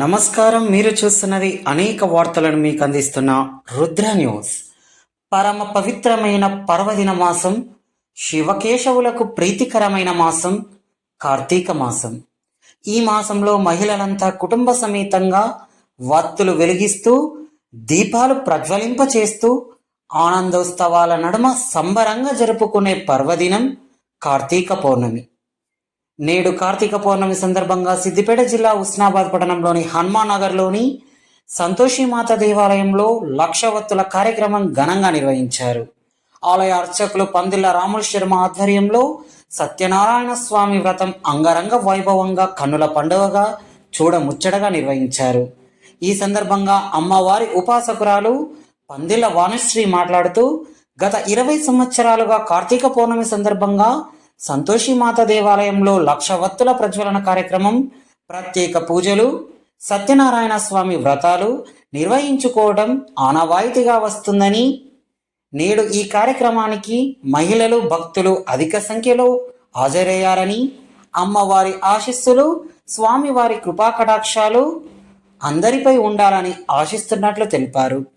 నమస్కారం మీరు చూస్తున్నది అనేక వార్తలను మీకు అందిస్తున్న రుద్ర న్యూస్. పరమ పవిత్రమైన పర్వదిన మాసం శివకేశవులకు ప్రీతికరమైన మాసం కార్తీక మాసం. ఈ మాసంలో మహిళలంతా కుటుంబ సమేతంగా వత్తులు వెలిగిస్తూ దీపాలు ప్రజ్వలింప చేస్తూ ఆనందోత్సవాల నడుమ సంబరంగా జరుపుకునే పర్వదినం కార్తీక పౌర్ణమి. నేడు కార్తీక పౌర్ణమి సందర్భంగా సిద్దిపేట జిల్లా ఉస్నాబాద్ పట్టణంలోని హనుమాన్ నగర్లోని సంతోషిమాత దేవాలయంలో లక్షవత్తుల కార్యక్రమం ఘనంగా నిర్వహించారు. ఆలయ అర్చకులు పందిళ్ళ రాముల శర్మ ఆధ్వర్యంలో సత్యనారాయణ స్వామి వ్రతం అంగరంగ వైభవంగా కన్నుల పండుగగా చూడముచ్చటగా నిర్వహించారు. ఈ సందర్భంగా అమ్మవారి ఉపాసకురాలు పందిళ్ళ వాణిశ్రీ మాట్లాడుతూ గత ఇరవై సంవత్సరాలుగా కార్తీక పౌర్ణమి సందర్భంగా సంతోషిమాత దేవాలయంలో లక్షవత్తుల ప్రజ్వలన కార్యక్రమం ప్రత్యేక పూజలు సత్యనారాయణ స్వామి వ్రతాలు నిర్వహించుకోవడం ఆనవాయితీగా వస్తుందని నేడు ఈ కార్యక్రమానికి మహిళలు భక్తులు అధిక సంఖ్యలో హాజరయ్యారని అమ్మవారి ఆశీస్సులు స్వామివారి కృపాకటాక్షాలు అందరిపై ఉండాలని ఆశిస్తున్నట్లు తెలిపారు.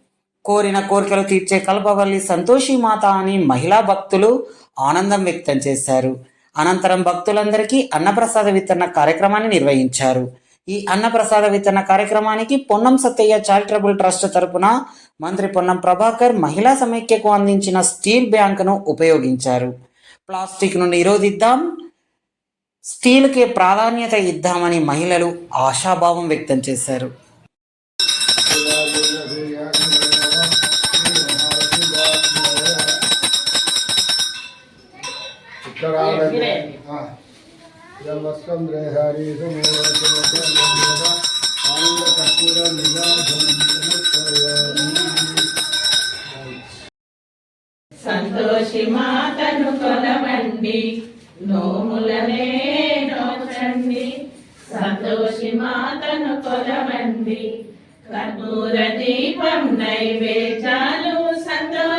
కోరిన కోరికలు తీర్చే కల్పవల్లి సంతోషి మాత అని మహిళా భక్తులు ఆనందం వ్యక్తం చేశారు. అనంతరం భక్తులందరికీ అన్నప్రసాద వితరణ కార్యక్రమాన్ని నిర్వహించారు. ఈ అన్నప్రసాద వితరణ కార్యక్రమానికి పొన్నం సత్తయ్య చారిటబుల్ ట్రస్ట్ తరపున మంత్రి పొన్నం ప్రభాకర్ మహిళా సమైక్యకు అందించిన స్టీల్ బ్యాంకును ఉపయోగించారు. ప్లాస్టిక్ను నిరోధిద్దాం స్టీల్కే ప్రాధాన్యత ఇద్దామని మహిళలు ఆశాభావం వ్యక్తం చేశారు. జన్మస్కంద్రే హరి ఆనంద కర్పూర సంతోషి మాతను కొలవండి నోములనే నోచండి సంతోషి మాతను కొలవండి కర్పూర దీపం నైవేద్యాలు సంతోషి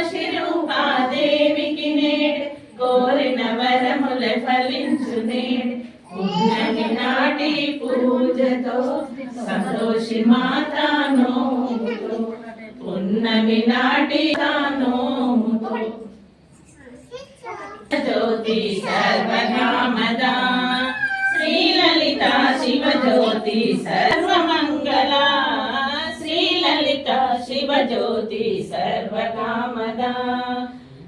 నాటి పూజతో సంతోషి మాత నోముతో ఉన్నమి నాటి నోముతో జ్యోతి సర్వనామదా శ్రీలలిత శివజ్యోతి సర్వమంగళ శ్రీలలిత శివజ్యోతి సర్వకామదా.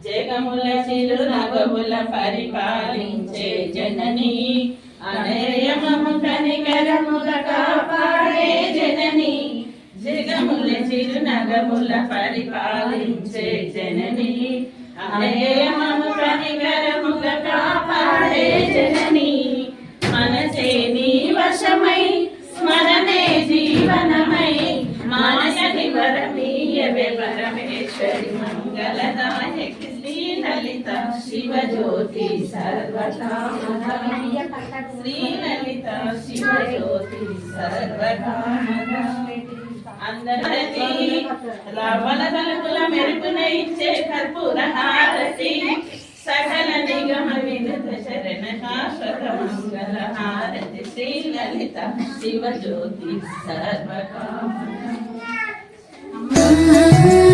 జగముల చిరు నగముల పరిపాలించే జననీ అనయమము కనికరముల కాపాడే జనని. జగముల చిరు పరిపాలించే జనని. అనయమము కనికరముల కాపాడే జనని. శివజ్యోతి శివజ్యోతి అందరతి రావణ తలుపుల మెరుపున ఇచ్చే కర్పూర హారతి సకల నిగమ వినుత శరణ శాశ్వత మంగళ హారతి శ్రీ లలిత శివజ్యోతి సర్వకామ mm-hmm.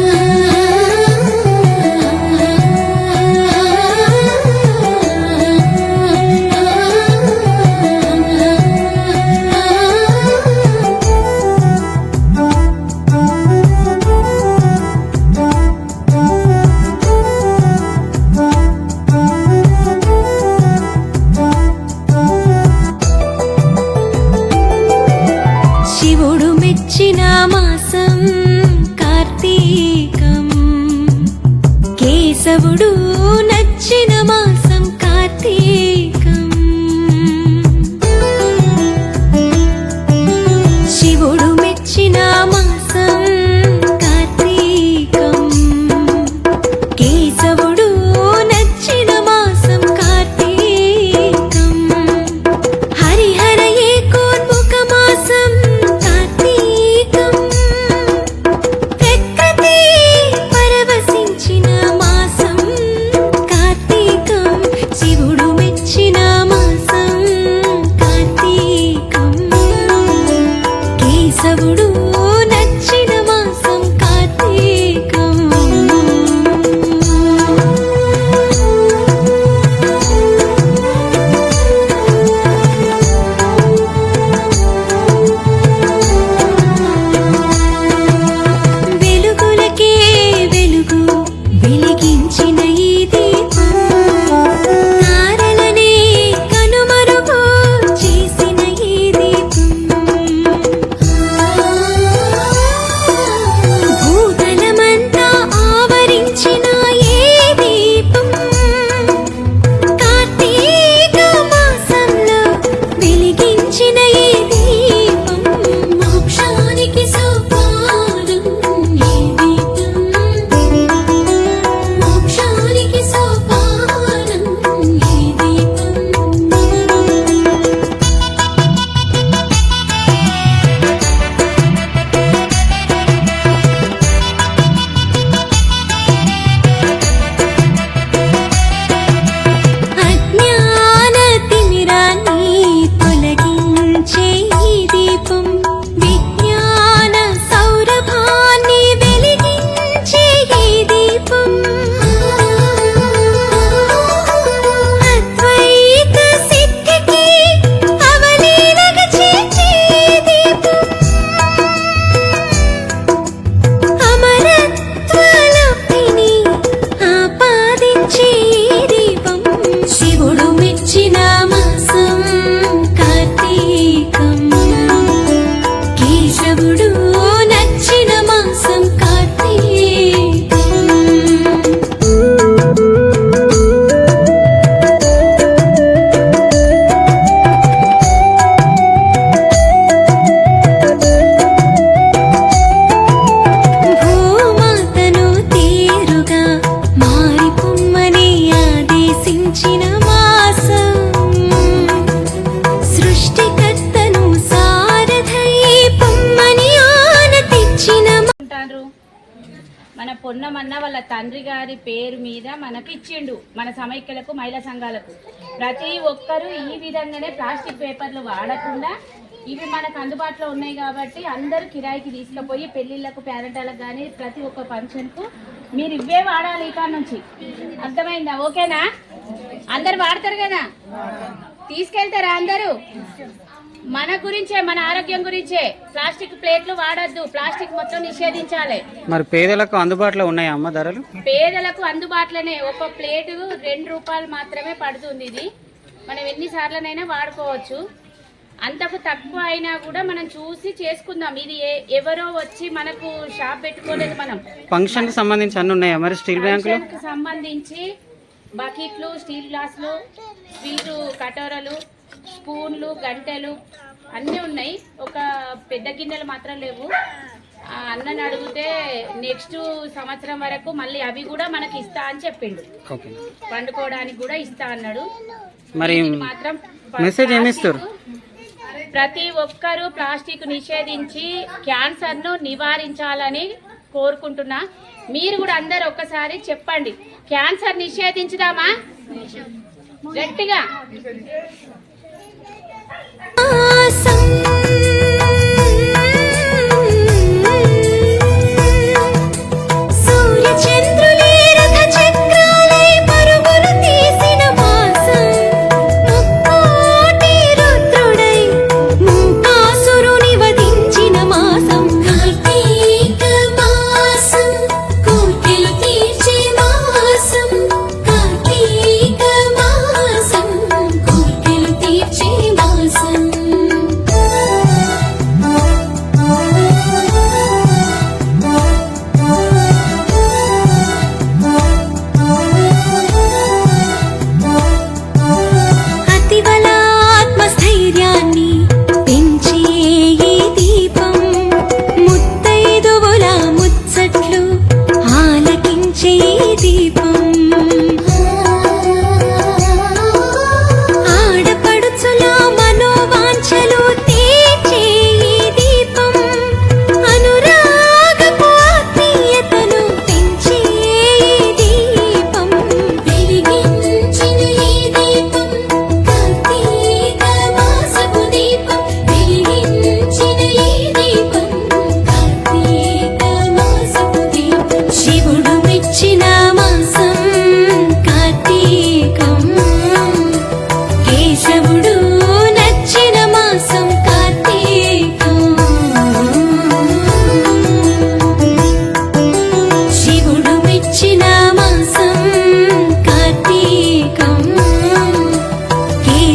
పొన్నమన్న వాళ్ళ తండ్రి గారి పేరు మీద మనకు ఇచ్చిండు మన సమైక్యలకు మహిళా సంఘాలకు. ప్రతి ఒక్కరూ ఈ విధంగానే ప్లాస్టిక్ పేపర్లు వాడకుండా ఇవి మనకు అందుబాటులో ఉన్నాయి కాబట్టి అందరూ కిరాయికి తీసుకుపోయి పెళ్ళిళ్ళకు పేరెంటాలకు కానీ ప్రతి ఒక్క ఫంక్షన్కు మీరు ఇవే వాడాలి ఇక నుంచి. అర్థమైందా? ఓకేనా? అందరు వాడతారు కదా? తీసుకెళ్తారా అందరూ? మన గురించే మన ఆరోగ్యం గురించే. ప్లాస్టిక్ ప్లేట్లు వాడొద్దు. ప్లాస్టిక్ మొత్తం నిషేధించాలి. మరి పేదలకు అందుబాటులో ఉన్నాయా అమ్మ ధరలు? పేదలకు అందుబాటులోనే. ఒక ప్లేటు రెండు రూపాయలు మాత్రమే పడుతుంది ఇది. మనం ఎన్నిసార్లనైనా వాడుకోవచ్చు. అంతకు తక్కువ అయినా కూడా మనం చూసి చేసుకుందాం. ఇది ఎవరో వచ్చి మనకు షాప్ పెట్టుకోలేదు మనం. ఫంక్షన్కి సంబంధించి అన్ని ఉన్నాయా మరి స్టీల్ బ్యాంకులు? ఫంక్షన్కి సంబంధించి బకెట్లు స్టీల్ గ్లాసులు స్వీటు కటోరలు స్పూన్లు గంటెలు. అన్నీ ఉన్నాయి. ఒక పెద్ద గిన్నెలు మాత్రం లేవు. ఆ అన్నని అడిగితే నెక్స్ట్ సంవత్సరం వరకు మళ్ళీ అవి కూడా మనకి ఇస్తా అని చెప్పిండు. పండుకోవడానికి కూడా ఇస్తా అన్నాడు. మరి మాత్రం మెసేజ్? ప్రతి ఒక్కరూ ప్లాస్టిక్ నిషేధించి క్యాన్సర్ను నివారించాలని కోరుకుంటున్నా. మీరు కూడా అందరు ఒక్కసారి చెప్పండి. క్యాన్సర్ నిషేధించుదామా? గట్టిగా. మాసం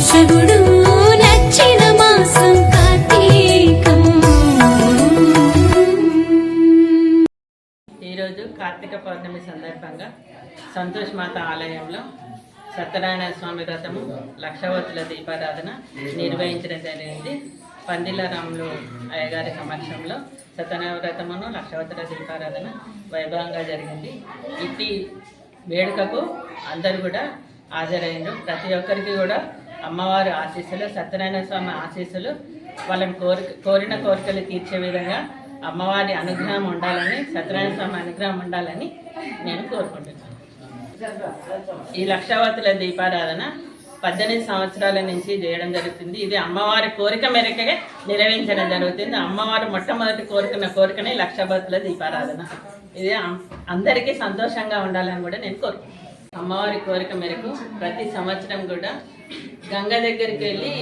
కేశవుడు నచ్చిన మాసం కార్తీకం. ఈరోజు కార్తీక పౌర్ణమి సందర్భంగా సంతోష్ మాత ఆలయంలో సత్యనారాయణ స్వామి వ్రతము లక్షవతుల దీపారాధన నిర్వహించడం జరిగింది. పందిల రాములు అయ్యగారి సమక్షంలో సత్యనారాయణ వ్రతమును లక్షవతుల దీపారాధన వైభవంగా జరిగింది. ఇట్టి వేడుకకు అందరు కూడా హాజరైండ్రు. ప్రతి ఒక్కరికి కూడా అమ్మవారి ఆశీస్సులు సత్యనారాయణ స్వామి ఆశీస్సులు వాళ్ళని కోరిక కోరిన కోరికలు తీర్చే విధంగా అమ్మవారి అనుగ్రహం ఉండాలని సత్యనారాయణ స్వామి అనుగ్రహం ఉండాలని నేను కోరుకుంటున్నాను. ఈ లక్షావతుల దీపారాధన పద్దెనిమిది సంవత్సరాల నుంచి చేయడం జరుగుతుంది. ఇది అమ్మవారి కోరిక మేరకే నిర్వహించడం జరుగుతుంది. అమ్మవారు మొట్టమొదటి కోరుకున్న కోరికనే లక్షావతుల దీపారాధన. ఇది అం- అందరికీ సంతోషంగా ఉండాలని కూడా నేను కోరుకుంటున్నాను. అమ్మవారి కోరిక మేరకు ప్రతి సంవత్సరం కూడా గంగ దగ్గరికి వెళ్ళి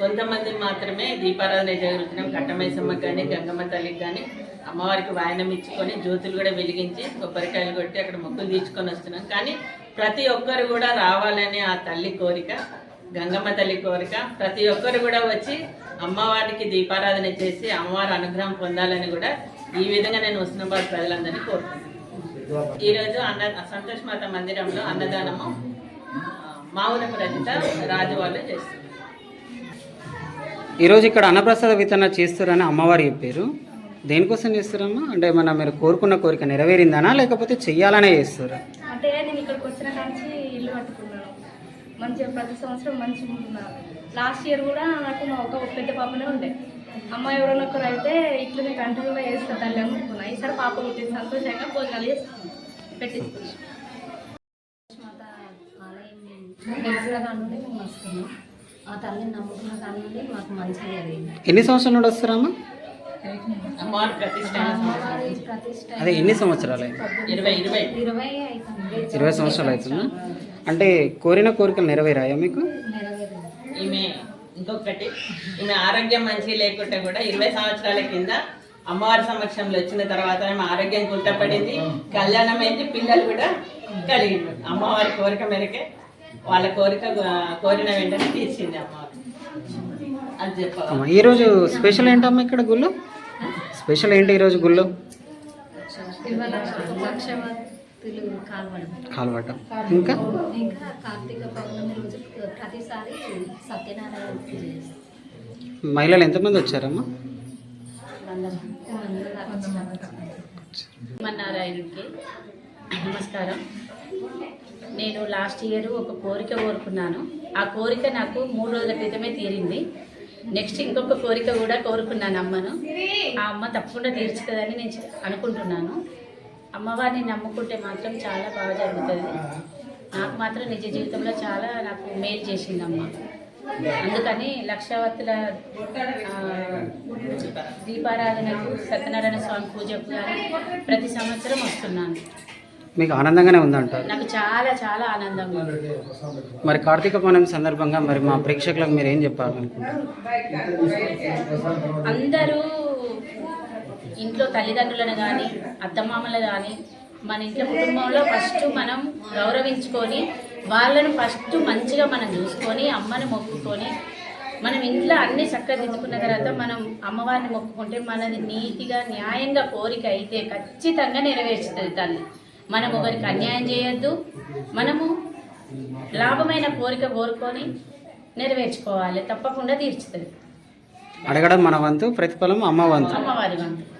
కొంతమంది మాత్రమే దీపారాధన జరుగుతున్నాం. కట్టమైసమ్మకి కానీ గంగమ్మ తల్లికి కానీ అమ్మవారికి వాయనం ఇచ్చుకొని జ్యోతులు కూడా వెలిగించి కొబ్బరికాయలు కొట్టి అక్కడ మొక్కులు తీర్చుకొని వస్తున్నాం. కానీ ప్రతి ఒక్కరు కూడా రావాలని ఆ తల్లి కోరిక గంగమ్మ తల్లి కోరిక ప్రతి ఒక్కరు కూడా వచ్చి అమ్మవారికి దీపారాధన చేసి అమ్మవారి అనుగ్రహం పొందాలని కూడా ఈ విధంగా నేను హుస్నాబాద్ ప్రజలందరినీ కోరుకుంటున్నాను. ఈరోజు అన్న సంతోష్ మాత మందిరంలో అన్నదానము ఆ, మావుల రజిత రాజు వాళ్ళు చేస్తున్నారు. ఈరోజు ఇక్కడ అన్నప్రసాద వితరణ చేస్తారని అమ్మవారు చెప్పారు. దేనికోసం చేస్తారమ్మా? అంటే మన మీరు కోరుకున్న కోరిక నెరవేరిందనా? లేకపోతే చెయ్యాలనే చేస్తారా? అంటే నేను ఇక్కడికి వచ్చిన కాంచి ఇల్లు కట్టుకున్నాను. మంచిగా ప్రతి సంవత్సరం మంచిగా ఉంటున్నారు లాస్ట్ ఇయర్ కూడా నాకు మా ఒక పెద్ద పాపనే ఉండే. అమ్మ ఎవరైనా ఒకరు అయితే ఇట్లనే కంటిన్యూగా చేస్తా తల్లి అనుకున్నా ఈసారి పాప పుట్టింది సంతోషంగా భోజనాలు ఆ తల్లిని నమ్ముకున్న నుండి మాకు మంచిగా జరిగింది. ఎన్ని సంవత్సరాల నుండి వస్తారమ్మా అదే ఎన్ని సంవత్సరాలు? అయింది ఇరవై. సంవత్సరాలు అవుతుందా? అంటే కోరిన కోరికలు నెరవేరాయా మీకు? ఇంకొకటి ఈమె ఆరోగ్యం మంచి లేకుంటే కూడా ఇరవై సంవత్సరాల కింద అమ్మవారి సమక్షంలో వచ్చిన తర్వాత ఆమె ఆరోగ్యం కుంటపడింది కళ్యాణం అయింది పిల్లలు కూడా కలిగింది అమ్మవారి కోరిక మేరకే వాళ్ళ కోరిక కోరిన వెంటనే తీర్చింది అమ్మవారు. అది చెప్పాలి ఈరోజు స్పెషల్ ఏంటమ్మా ఇక్కడ గుళ్ళు? స్పెషల్ ఏంటి ఈరోజు గుళ్ళు? కాల్వడం. కాల్వటం ఇంకా? ఇంకా కార్తీక పౌర్ణమి రోజు ప్రతిసారి సత్యనారాయణ పూజ చేస్తాం. మహిళలు ఎంతమంది వచ్చారమ్మా? శ్రీమన్నారాయణుడికి నమస్కారం. నేను లాస్ట్ ఇయర్ ఒక కోరిక కోరుకున్నాను. ఆ కోరిక నాకు మూడు రోజుల క్రితమే తీరింది. నెక్స్ట్ ఇంకొక కోరిక కూడా కోరుకున్నాను అమ్మను. ఆ అమ్మ తప్పకుండా తీర్చుతుందని నేను అనుకుంటున్నాను. అమ్మవారిని నమ్ముకుంటే మాత్రం చాలా బాగా జరుగుతుంది. నాకు మాత్రం నిజ జీవితంలో చాలా నాకు మేలు చేసింది అమ్మ అందుకని లక్షవత్తుల దీపారాధనకు సత్యనారాయణ స్వామి పూజకు ప్రతి సంవత్సరం వస్తున్నాను. మీకు ఆనందంగానే ఉందంటారు? నాకు చాలా చాలా ఆనందంగా ఉంది మరి కార్తీక పౌర్ణమి సందర్భంగా మరి మా ప్రేక్షకులకు మీరు ఏం చెప్పాలనుకుంటారు అందరూ ఇంట్లో తల్లిదండ్రులను కానీ అత్తమామలు కానీ మన ఇంట్లో కుటుంబంలో ఫస్ట్ మనం గౌరవించుకొని వాళ్ళను ఫస్ట్ మంచిగా మనం చూసుకొని అమ్మని మొక్కుకొని మనం ఇంట్లో అన్ని చక్కదిద్దుకున్న తర్వాత మనం అమ్మవారిని మొక్కుకుంటే మనది నీతిగా న్యాయంగా కోరిక అయితే ఖచ్చితంగా నెరవేర్చుతుంది తల్లి. మనం ఒకరికి అన్యాయం చేయొద్దు. మనము లాభమైన కోరిక కోరుకొని నెరవేర్చుకోవాలి. తప్పకుండా తీర్చుతుంది. అడగడం మన వంతు ప్రతిఫలం అమ్మ వంతు. అమ్మవారి వంతు.